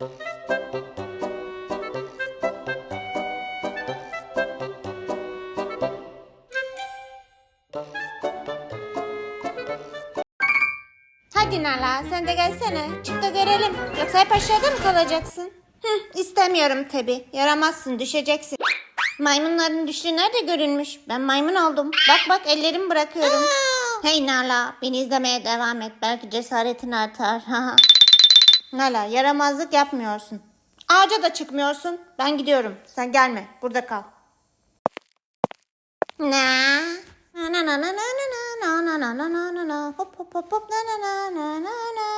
Hadi Nala sen de gelsene. Çık da görelim. Yoksa hep aşağıda mı kalacaksın? Hı, istemiyorum tabi. Yaramazsın düşeceksin. Maymunların düştüğü nerede görünmüş? Ben maymun oldum. Bak bak ellerimi bırakıyorum. hey Nala beni izlemeye devam et. Belki cesaretin artar. Nala yaramazlık yapmıyorsun. Ağaca da çıkmıyorsun. Ben gidiyorum. Sen gelme. Burada kal. Na na na na na na na na na na na na na hop hop hop hop na na na na na na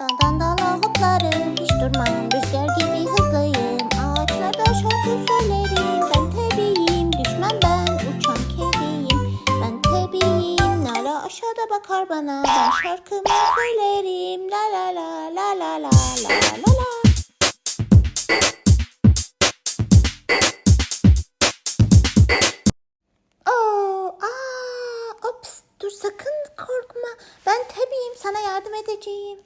Daldan dala hoplarım hiç durmam rüzgar gibi hızlıyım Ağaçlarda şarkı söylerim ben tebiyim düşmem ben uçan kediyim Ben tebiyim Nala aşağıda bakar bana ben şarkımı söylerim La la sakın korkma. Ben tabiiyim, sana yardım edeceğim.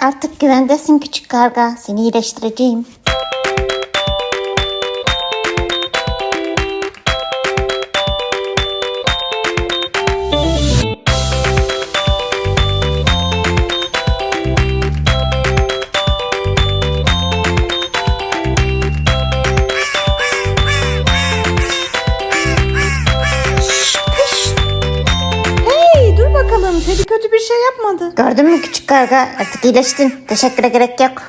Artık güvendesin küçük karga. Seni iyileştireceğim. Şey yapmadı. Gördün mü küçük karga? Artık iyileştin. Teşekküre gerek yok.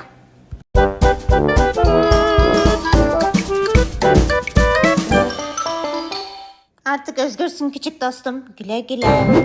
Artık özgürsün küçük dostum. Güle güle.